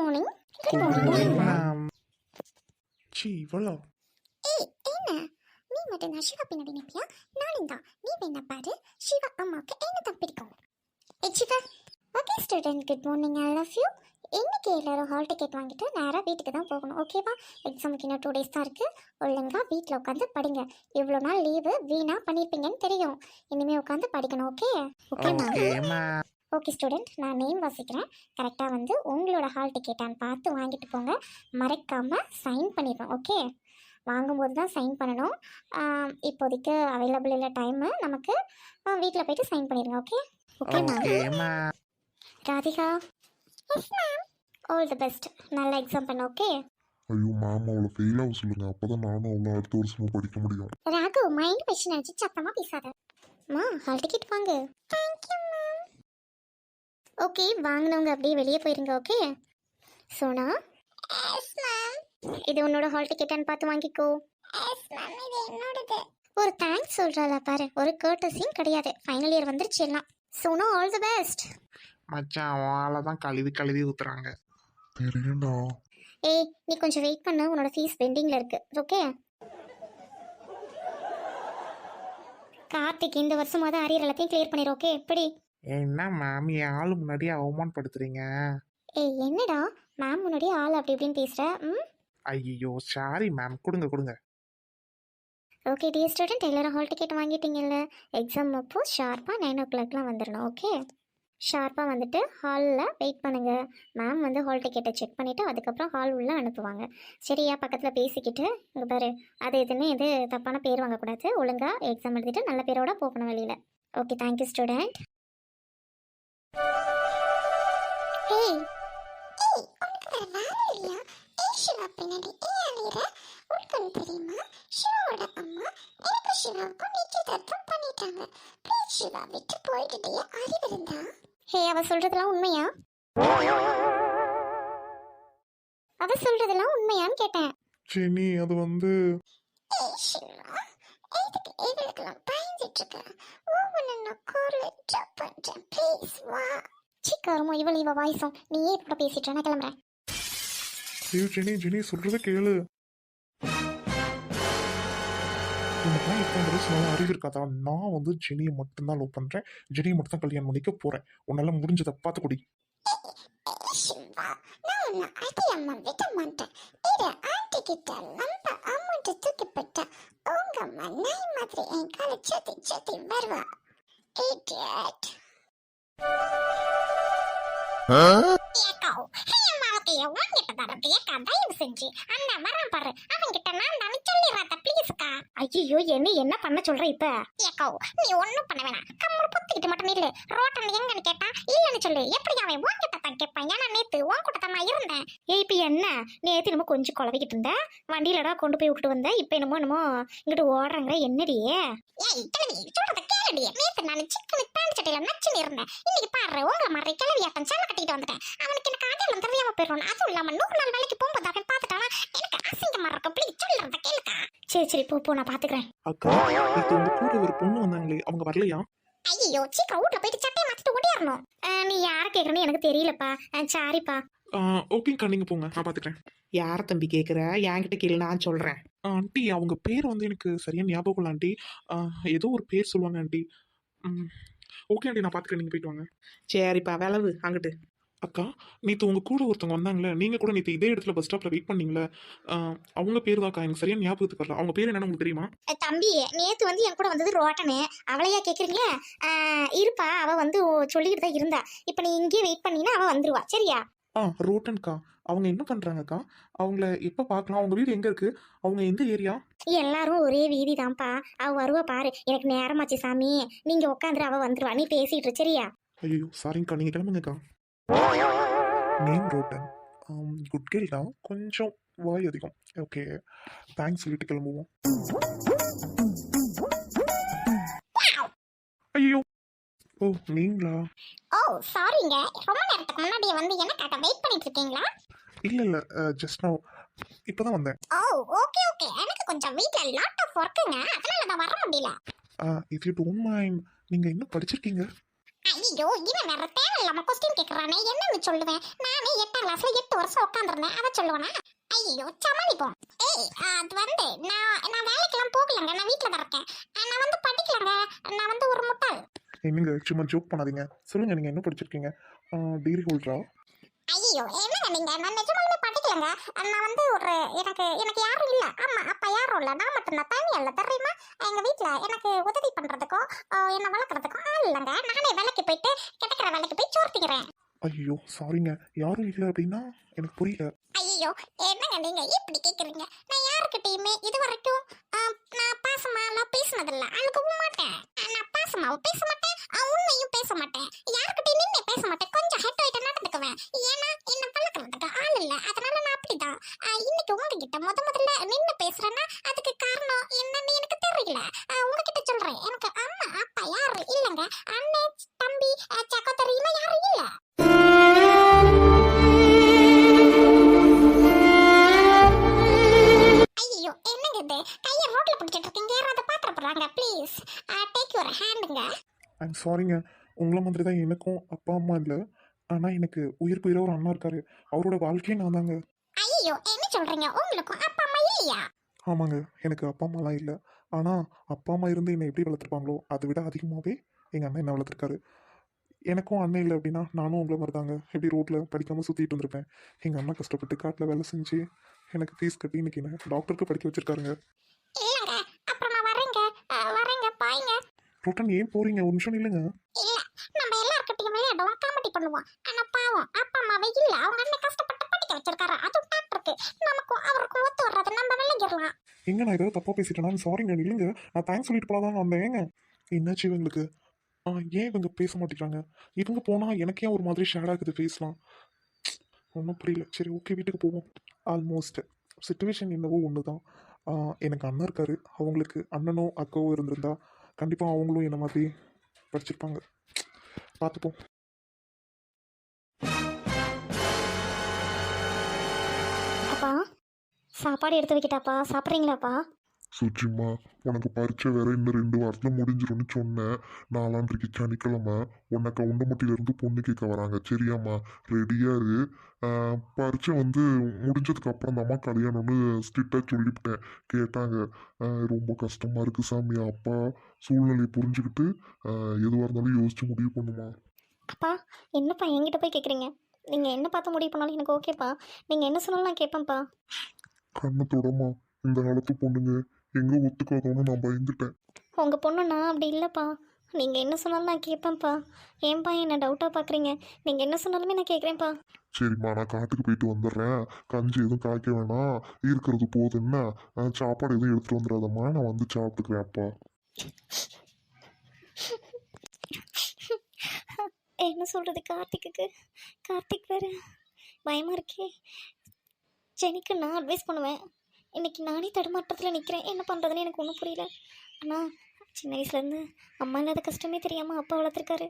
Morning good morning ma'am சி இவ்வளோ. ஏய் என்ன? நீ மட்டும் தான் சிவா பின்னாடி நிற்பியா நானும் தான் நீ வேணா பாரு. சிவா அம்மாவுக்கு என்ன தான் பிடிக்கும்? ஏ Siva. Okay student good morning I love you இன்னைக்கு எல்லாரும் ஹால் டிக்கெட் வாங்கிட்டு நேராக வீட்டுக்கு தான் போகணும். ஓகேவா எக்ஸாமுக்கு இன்னும் டூ டேஸ் தான் இருக்குது ஒழுங்கா வீட்டில் உட்காந்து படிங்க. இவ்வளோ நாள் லீவு வீணாக பண்ணியிருப்பீங்கன்னு தெரியும். இனிமேல் உட்காந்து படிக்கணும் okay okay okay ma'am okay student நான் நேம் வாசிக்கிறேன். கரெக்டாக வந்து உங்களோட ஹால் டிக்கெட்டான்னு பார்த்து வாங்கிட்டு போங்க. மறக்காமல் சைன் பண்ணிடுறோம் ஓகே வாங்கும்போது தான் சைன் பண்ணணும். இப்போதைக்கு அவைலபிள் இல்லை டைமு நமக்கு வீட்டில் போயிட்டு சைன் பண்ணிடுங்க okay okay Radhika. All the best நல்ல எக்ஸாம் பண்ண ஓகே ஐயோ மேம் அவளை ஃபெயில் ஆக சொல்லுங்க. அப்பதான் நானும் அவளை அடுத்த வருஷமும் படிக்க முடியும். ராகு மைண்ட் கொஸ்டின் ஆச்சு சத்தமாக பேசாத. அம்மா ஹால் டிக்கெட் வாங்கு. தேங்க்யூ ஓகே வாங்கினவங்க அப்படியே வெளியே போயிருங்க ஓகே சோனா? இது உன்னோட ஹால் டிக்கெட்டான்னு பார்த்து வாங்கிக்கோ. எஸ் மேம் இது என்னோடது. ஒரு தேங்க்ஸ் சொல்றாளா பாரு. ஒரு கேர்ட்டஸியும் கிடையாது. ஃபைனல் இயர் வந்துருச்சு எல்லாம். சோனா ஆல் தி பெஸ்ட் மச்சான் வாழை தான் கழுவி கழுவி ஊத்துறாங்க. தெரியும்டா ஏய் நீ கொஞ்சம் வெயிட் பண்ணு. உன்னோட ஃபீஸ் பெண்டிங்கில் இருக்கு. ஓகே கார்த்திக் இந்த வருஷமாவது அரியர் எல்லாத்தையும் கிளியர் பண்ணிடு ஓகே எப்படி என்ன மேம் என் ஆளு முன்னாடி அவமானப்படுத்துறீங்க? ஏய் என்னடா? மேம் முன்னாடியே ஆள் அப்படி இப்படின்னு பேசுற? ம்? ஐயோ சாரி மேம் கொடுங்க கொடுங்க. ஓகே டியர் ஸ்டூடெண்ட் எல்லாரும் ஹால் டிக்கெட் வாங்கிட்டீங்கல்ல. எக்ஸாம் அப்போ ஷார்ப்பாக நைன் ஓ கிளாக்லாம் வந்துடணும் ஓகே ஷார்ப்பாக வந்துட்டு ஹாலில் வெயிட் பண்ணுங்க. மேம் வந்து ஹால் டிக்கெட்டை செக் பண்ணிவிட்டு அதுக்கப்புறம் ஹால் உள்ளே அனுப்புவாங்க. சரியா பக்கத்தில் பேசிக்கிட்டு இங்கே பாரு அது இதுன்னு எது தப்பான பேர் வாங்கக்கூடாது. ஒழுங்காக எக்ஸாம் எழுதிட்டு நல்ல பேரோட போகணும் வெளியில். ஓகே தேங்க்யூ ஸ்டூடெண்ட் ஏய் ஏய் உனக்கு வேற வேலை இல்லையா? ஏய் சிவா பின்னாடி ஏன் அலையிற? உனக்கு தெரியுமா? சிவாவோட அம்மா எனக்கு சிவாவுக்கும் நிச்சயதார்த்தம் பண்ணிட்டாங்க. ப்ளீஸ் சிவா விட்டு அறிவு இருந்தா? ஹே அவ சொல்றதெல்லாம் உண்மையா? அவ சொல்றதெல்லாம் உண்மையான்னு கேட்டேன். ஜெனி அது வந்து ஏய் சிவா எதுக்கு எங்களுக்கெல்லாம் பயந்துட்டு இருக்க? ஒவ்வொன்று நான் கார்ல ட்ராப் பண்றேன். ப்ளீஸ் வா. சிக்காரமோ இவள் இவ வாய்ஸும். நீ ஏன் இப்ப பேசிட்டு நான் கிளம்புறேன். ஐயோ ஜெனி ஜெனி சொல்றத கேளு. உனக்குலாம் அறிவு இருக்காதா நான் வந்து ஜெனியை மட்டும்தான் லவ் பண்றேன். ஜெனியை மட்டும் தான் கல்யாணம் பண்ணிக்க போறேன். உன்னால முடிஞ்சதை பார்த்து குடி. உங்க நாய் மாதிரி என் காலை சுத்தி சுத்தி வருவா. huh? வாங்கிட்டு தரது ஏக்கா தயவு செஞ்சு. அந்த வரான் பாரு. அவன் கிட்ட நான் தானே சொல்லிடுறாத ப்ளீஸ்க்கா ஐயோ என்ன என்ன பண்ண சொல்ற இப்ப? ஏக்கோ நீ ஒண்ணும் பண்ண வேணாம். கம்முனு பொத்திக்கிட்டு மட்டும் நில்லு. ரோட்டன் எங்கன்னு கேட்டா இல்லன்னு சொல்லு. எப்படி அவன் உன்கிட்ட தான் கேட்பான்? ஏன்னா நேத்து உன் கூட தான் நான் இருந்தேன். ஏய் இப்ப என்ன? நேத்து என்னமோ கொஞ்சம் குழவிக்கிட்டு இருந்த. வண்டியிலடா கொண்டு போய் விட்டு வந்த. இப்ப என்னமோ என்னமோ இங்கிட்டு ஓடுறாங்க என்னடி? ஏய் கிளவி சொல்றத கேளுடி. நேத்து நான் சிக்கனு பேண்ட் சட்டையில நச்சுன்னு இருந்தேன். இன்னைக்கு பாரு உங்களை மாதிரி கிளவியாட்டம் சேலை கட்டிட்டு வந்துட்டேன். அவனுக்கு எனக்கு அதெல்லாம் தெரியாம போயிடும் அதுவும் இல்லாம நூறு நாள் வேலைக்கு போகும்போது அவன் பார்த்துட்டானா? எனக்கு அசிங்கமா இருக்கும். ப்ளீஸ் சொல்லுறத கேளுக்கா. சரி சரி போ போ நான் பாத்துக்கிறேன். அக்கா இது உங்க கூட ஒரு பொண்ணு வந்தாங்களே அவங்க வரலையா? ஐயோ சீக்கிரம் வீட்ல போயிட்டு சட்டையை மாத்திட்டு ஓடியாரணும். நீ யார கேக்குறேன்னு எனக்கு தெரியலப்பா. சாரிப்பா. ஓகேக்கா நீங்க போங்க. நான் பாத்துக்கிறேன். யார தம்பி கேக்குற? என்கிட்ட கேளு நான் சொல்றேன். ஆண்டி அவங்க பேர் வந்து எனக்கு சரியா ஞாபகம் இல்லை ஆண்டி. ஆ, ஏதோ ஒரு பேர் சொல்லுவாங்க ஆண்டி. ஓகே ஆண்டி நான் பாத்துக்கிறேன். நீங்க போயிட்டு வாங்க. சரிப்பா விளவு அங்கிட்டு. அக்கா நேற்று உங்க கூட ஒருத்தவங்க வந்தாங்களே நீங்க கூட நேற்று இதே இடத்துல பஸ் ஸ்டாப்ல வெயிட் பண்ணீங்களே அவங்க பேர் தான்க்கா எனக்கு சரியா ஞாபகத்துக்கு வரல அவங்க பேர் என்னன்னு உங்களுக்கு தெரியுமா? தம்பி நேத்து வந்து என் கூட வந்தது ரோட்டனு. அவளையா கேக்குறீங்க ஆஹ் இருப்பா. அவ வந்து சொல்லிக்கிட்டு தான் இருந்தா. இப்ப நீ இங்கேயே வெயிட் பண்ணீங்கன்னா அவ வந்துருவா. சரியா? ஆ ரோட்டன்க்கா. அவங்க என்ன பண்றாங்கக்கா? அவங்கள எப்போ பார்க்கலாம் அவங்க வீடு எங்க இருக்கு? அவங்க எந்த ஏரியா? எல்லாரும் ஒரே வீதி தான்ப்பா. அவ வருவா பாரு. எனக்கு நேரமாச்சு சாமி. நீங்க உட்காந்துரு அவ வந்துருவா. நீ பேசிட்டு சரியா? ஐயோ சாரிங்கக்கா நீங்கள் கிளம்புங்கக்கா. நேம் ரோட்டன் குட் கேள் தான் கொஞ்சம் வாய் அதிகம் ஓகே தேங்க்ஸ் சொல்லிட்டு கிளம்புவோம் ஐயோ ஓ நீங்களா ஓ சாரிங்க ரொம்ப நேரத்துக்கு முன்னாடி வந்து எனக்காக வெயிட் பண்ணிட்டு இருக்கீங்களா? இல்லை இல்லை. ஜஸ்ட் நான் இப்போ தான் வந்தேன். ஓ ஓகே ஓகே எனக்கு கொஞ்சம் வீட்ல லாட் ஆஃப் ஒர்க்குங்க அதனால நான் வர முடியல. இஃப் யூ டோன்ட் மைண்ட் நீங்கள் இன்னும் படிச்சிருக்கீங்க? ஐயோ இவன் வேற தேவையில்லாம கொஸ்டின் கேட்கறானே என்னன்னு சொல்லுவேன். நானே எட்டாம் கிளாஸ்ல எட்டு வருஷம் உட்காந்துருந்தேன் அதை சொல்லுவேனா? ஐயோ சமாளிப்போம். ஏய் அது வந்து நான் நான் வேலைக்கெல்லாம் போகலங்க. நான் வீட்டில் தான் இருக்கேன். நான் வந்து படிக்கலங்க. நான் வந்து ஒரு முட்டாள். என்னங்க சும்மா ஜோக் பண்ணாதீங்க. சொல்லுங்க நீங்கள் என்ன படிச்சிருக்கீங்க? டிகிரி ஹோல்டரா ஐயோ என்னங்க நீங்க? நான் நிஜமாலுமே படிக்கலங்க. நான் வந்து ஒரு எனக்கு எனக்கு யாரும் இல்ல. ஆமா அப்பா யாரும் இல்ல. நான் மட்டும் தான் தனியா இல்ல. தெரியுமா? எங்க வீட்டுல எனக்கு உதவி பண்றதுக்கும் என்ன வளர்க்கறதுக்கும் ஆள் இல்லைங்க. நானே வேலைக்கு போயிட்டு கிடைக்கிற வேலைக்கு போய் சோர்த்திக்கிறேன். ஐயோ சாரிங்க யாரும் இல்லை அப்படின்னா எனக்கு புரியல. ஐயோ என்னங்க நீங்க இப்படி கேக்குறீங்க? நான் யாருக்கிட்டயுமே இது வரைக்கும் அஹ், நான் பாசமாலாம் பேசினதில்ல. அழுகவும் மாட்டேன். நான் பாசமாவும் பேச மாட்டேன். உண்மையும் பேச மாட்டேன். யாருக்கிட்டயும் நின்று பேச மாட்டேன். கொஞ்சம் ஹெட் ஆயிட்டு நடந்துக்குவேன். ஏன்னா என்ன பழக்கிறதுக்கு ஆள் இல்ல. அதனால நான் அப்படிதான். இன்னைக்கு உங்ககிட்ட முத முதல்ல நின்று பேசுறேன்னா அதுக்கு காரணம் என்னன்னு எனக்கு தெரியல. உங்ககிட்ட சொல்றேன். எனக்கு அம்மா அப்பா யாரு இல்லைங்க. அண்ணன் சாரிங்க உங்களை மாதிரி தான் எனக்கும் அப்பா அம்மா இல்லை. ஆனால் எனக்கு உயிர் உயிராக ஒரு அண்ணா இருக்காரு. அவரோட வாழ்க்கையே நான் தாங்க. ஐயோ என்ன சொல்றீங்க? உங்களுக்கும் அப்பா அம்மா இல்லையா? ஆமாங்க. எனக்கு அப்பா அம்மாலாம் இல்லை. ஆனால் அப்பா அம்மா இருந்து என்னை எப்படி வளர்த்துருப்பாங்களோ அதை விட அதிகமாகவே எங்கள் அண்ணன் என்ன வளர்த்துருக்காரு. எனக்கும் அண்ணன் இல்லை அப்படின்னா நானும் உங்களை மாதிரி தாங்க. எப்படி ரோட்டில் படிக்காமல் சுற்றிட்டு இருந்திருப்பேன். எங்கள் அண்ணா கஷ்டப்பட்டு காட்டில் வேலை செஞ்சு எனக்கு ஃபீஸ் கட்டி இன்னைக்கு என்ன டாக்டருக்கு படிக்க வச்சிருக்காருங்க இல்லங்க அப்புறம் நான் வரேங்க அஹ், வரேங்க பாய்ங்க ரோட்டன் ஏன் போகிறீங்க ஒரு நிமிஷம் இல்லைங்க இல்ல நம்ம எல்லார்கிட்டயும் விளையாடுவோம் காமெடி பண்ணுவோம். ஆனா பாவம் அப்பா அம்மாவே இல்ல. அவங்க அண்ணன் கஷ்டப்பட்டு படிக்க வச்சிருக்காரு. அதுவும் டாக்டருக்கு நமக்கும் அவருக்கும் ஒத்து வர்றது நம்ம விளையாடலாம் எங்க நான் ஏதாவது தப்பாக பேசிட்டேனா? சாரிங்க இல்லைங்க நான் தேங்க்ஸ் சொல்லிட்டு போலாதான் வந்தேன். ஏங்க என்னாச்சு இவங்களுக்கு? ஆ ஏன் இவங்க பேச மாட்டேங்கிறாங்க? இவங்க போனால் எனக்கே ஒரு மாதிரி ஷேட் ஆகுது பேசலாம் ஒன்றும் புரியல. சரி ஓகே வீட்டுக்கு போவோம். ஆல்மோஸ்ட் சுச்சுவேஷன் என்னவோ ஒன்று தான் எனக்கு அண்ணன் இருக்காரு. அவங்களுக்கு அண்ணனோ அக்காவோ இருந்திருந்தா கண்டிப்பாக அவங்களும் என்ன மாதிரி படிச்சிருப்பாங்க. பார்த்துப்போம் அப்பா சாப்பாடு எடுத்து வைக்கிட்டாப்பா? சாப்பிட்றீங்களாப்பா? சுச்சிம்மா உனக்கு பரீட்சை வேற இன்னும் ரெண்டு வாரத்தில் முடிஞ்சிரும்னு சொன்னேன். நாலாந்திரிக்கு சனிக்கிழமை. உன்னை கவுண்டமட்டியிலேருந்து பொண்ணு கேட்க வராங்க. சரியாம்மா ரெடியாக இரு. பரீட்சை வந்து முடிஞ்சதுக்கு அப்புறம் தாம்மா கல்யாணம்னு ஸ்ட்ரிக்டாக சொல்லிவிட்டேன். கேட்டாங்க. ரொம்ப கஷ்டமாக இருக்குது சாமி. அப்பா சூழ்நிலையை புரிஞ்சுக்கிட்டு எதுவாக இருந்தாலும் யோசிச்சு முடிவு பண்ணுமா? அப்பா என்னப்பா என்கிட்ட போய் கேட்குறீங்க நீங்கள் என்ன பார்த்து முடிவு பண்ணாலும் எனக்கு ஓகேப்பா. நீங்கள் என்ன சொன்னாலும் நான் கேட்பேன்ப்பா கண்ணை தொடமா இந்த காலத்து பொண்ணுங்க எங்கே ஒத்துக்காதோன்னு நான் பயந்துட்டேன். உங்கள் பொண்ணு நான் அப்படி இல்லைப்பா. நீங்கள் என்ன சொன்னாலும் நான் கேட்பேன்ப்பா ஏன்பா என்ன டவுட்டாக பார்க்குறீங்க நீங்கள் என்ன சொன்னாலுமே நான் கேட்குறேன்ப்பா சரிம்மா நான் காட்டுக்கு போயிட்டு வந்துடுறேன். கஞ்சி எதுவும் காய்க்க வேணாம். இருக்கிறது போதும் என்ன? சாப்பாடு எதுவும் எடுத்துட்டு வந்துடாதம்மா. நான் வந்து சாப்பிட்டுக்கிறேன் அப்பா. என்ன சொல்கிறது கார்த்திக்குக்கு? கார்த்திக் வேறு பயமாக இருக்கே. ஜெனிக்கு நான் அட்வைஸ் பண்ணுவேன். இன்னைக்கு நானே தடுமாற்றத்தில் நிற்கிறேன் என்ன பண்ணுறதுன்னு எனக்கு ஒன்றும் புரியல. ஆனால் சின்ன வயசுலேருந்து அம்மா இல்லாத கஷ்டமே தெரியாமல் அப்பா வளர்த்துருக்காரு.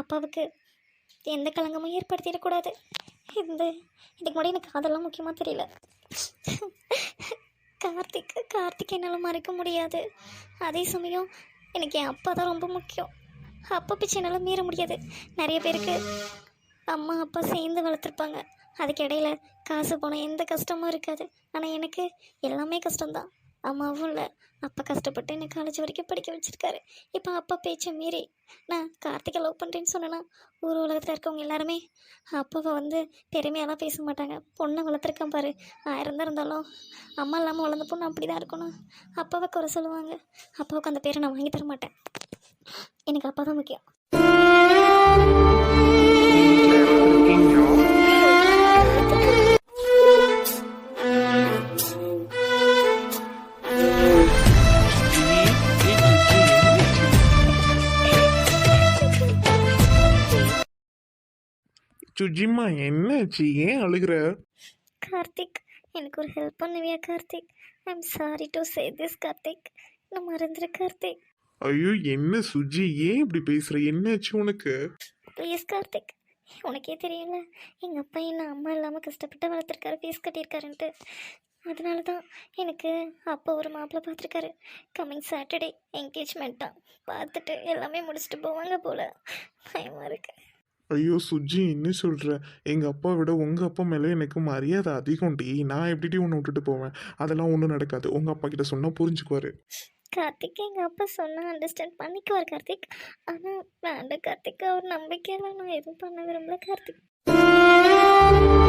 அப்பாவுக்கு எந்த களங்கமும் ஏற்படுத்திடக்கூடாது. இந்த இதுக்கு முன்னாடி எனக்கு அதெல்லாம் முக்கியமாக தெரியல. கார்த்திக் கார்த்திக் என்னால் மறைக்க முடியாது. அதே சமயம் எனக்கு என் அப்பா தான் ரொம்ப முக்கியம். அப்பா பிச்சை என்னால் மீற முடியாது. நிறைய பேருக்கு அம்மா அப்பா சேர்ந்து வளர்த்துருப்பாங்க. அதுக்கு இடையில காசு போனால் எந்த கஷ்டமும் இருக்காது. ஆனால் எனக்கு எல்லாமே கஷ்டம்தான். அம்மாவும் இல்லை அப்பா கஷ்டப்பட்டு என்னை காலேஜ் வரைக்கும் படிக்க வச்சிருக்காரு. இப்போ அப்பா பேச்சை மீறி நான் கார்த்திகை லவ் பண்ணுறேன்னு சொன்னேன்னா ஊர் உலகத்தில் இருக்கவங்க எல்லாருமே? அப்பாவை வந்து பெருமையெல்லாம் பேச மாட்டாங்க. பொண்ணை வளர்த்துருக்கேன் பாரு. ஆயிரம் தான் இருந்தாலும் அம்மா இல்லாமல் வளர்ந்த பொண்ணு அப்படி தான் இருக்கணும். அப்பாவை குறை சொல்லுவாங்க. அப்பாவுக்கு அந்த பேரை நான் வாங்கி தர மாட்டேன். எனக்கு அப்பா தான் முக்கியம். சுஜிம்மா என்னாச்சு ஏன் அழுகிற? கார்த்திக் எனக்கு ஒரு ஹெல்ப் பண்ணுவியா Karthik? I am sorry to say this Karthik. நான் மறந்துரு கார்த்திக்? ஐயோ என்ன சுஜி ஏன் இப்படி பேசுற? என்னாச்சு உனக்கு? ப்ளீஸ் கார்த்திக். உனக்கே தெரியல. எங்கள் அப்பா என்ன அம்மா இல்லாமல் கஷ்டப்பட்டு வளர்த்துருக்காரு ஃபீஸ் கட்டியிருக்காருன்ட்டு. அதனால தான் எனக்கு அப்போ ஒரு மாப்பிள்ளை பார்த்துருக்காரு. கம்மிங் சாட்டர்டே என்கேஜ்மெண்ட் தான் பார்த்துட்டு எல்லாமே முடிச்சுட்டு போவாங்க போல. பயமாக இருக்கு. ஐயோ சுஜி என்ன சொல்கிற எங்கள் அப்பா விட உங்கள் அப்பா மேலே எனக்கு மரியாதை அதிகம்டி நான் எப்படிட்டி உன்னை விட்டுட்டு போவேன்? அதெல்லாம் ஒன்றும் நடக்காது. உங்கள் அப்பா கிட்ட சொன்னால் புரிஞ்சுக்குவார். கார்த்திக் எங்கள் அப்பா சொன்னால் அண்டர்ஸ்டாண்ட் பண்ணிக்குவார் கார்த்திக். ஆனால் வேண்டாம் கார்த்திக். அவர் நம்பிக்கையில் நான் எதுவும் பண்ண விரும்பல கார்த்திக்.